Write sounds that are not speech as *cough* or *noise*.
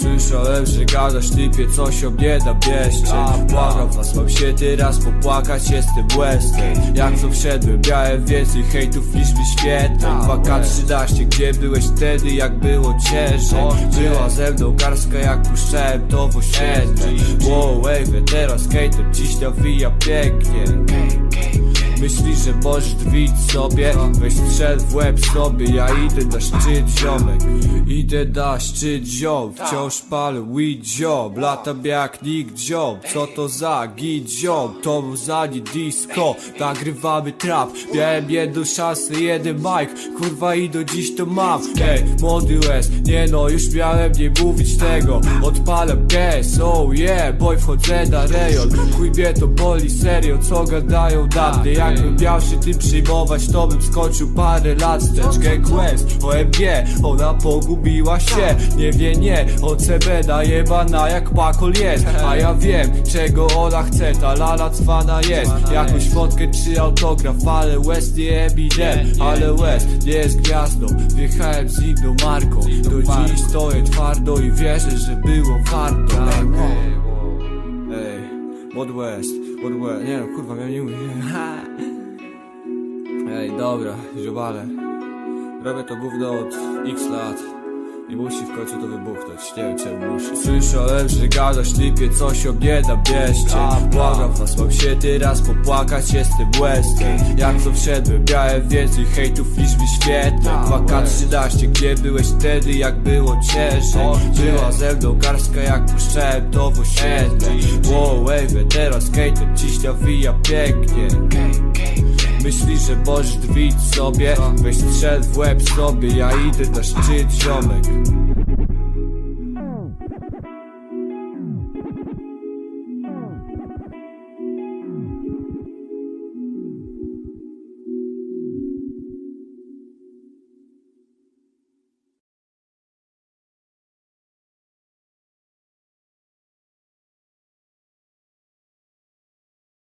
Słyszałem, że gadasz typie coś o mnie na bieście Błagam was, mam się teraz popłakać, jestem łezkiem Jak co wszedłem, miałem więcej hejtów niż wyświetleń. 2K13, gdzie byłeś wtedy, jak było ciężej? Była ze mną garska, jak puszczałem to w osiedle Wow, wave, teraz skater dziś nawija pięknie Myślisz, że możesz drwić sobie? Weź strzel w łeb sobie Ja idę na szczyt ziomek. Idę na szczyt ziom. Wciąż palę weed ziom. Latam jak nikt ziom Co to za git ziom? To za nie disco. Nagrywamy trap. Miałem jedną szansę, jeden mic. Kurwa i do dziś to mam. Ej, młody Nie no, już miałem nie mówić tego. Odpalam gas, oh yeah. Boy, wchodzę na rejon. Chuj mnie to boli serio. Co gadają na mnie Jakbym miał się tym przejmować To bym skończył parę lat wstecz Gang West, OMG Ona pogubiła się. Nie wie nie OCB najebana jak pakol jest A ja wiem czego ona chce Ta lala cwana jest. Jakąś fotkę czy autograf Ale West nie Eminem Ale West nie jest gwiazdą Wjechałem z inną marką Do dziś stoję twardo i wierzę, że było warto. Wow. Mod West, Mod West, nie no kurwa, miałem nie mówić *laughs* Ej, dobra, ziobale. Robię to gówno od x lat i musi w końcu to wybuchnąć, nie wiem czemu musi. Słyszałem, że gadasz typie coś o mnie na bieście Błagam was, mam się teraz popłakać, jestem łezkiem Jak co wszedłem, miałem więcej hejtów niż wyświetleń. 2K13, gdzie byłeś wtedy, jak było ciężej? Była ze mną garska, jak puszczałem to w osiedle. Wow, wave, teraz skater dziś nawija pięknie Myślisz, że możesz drwić sobie? Weź strzel w łeb sobie Ja idę na szczyt ziomek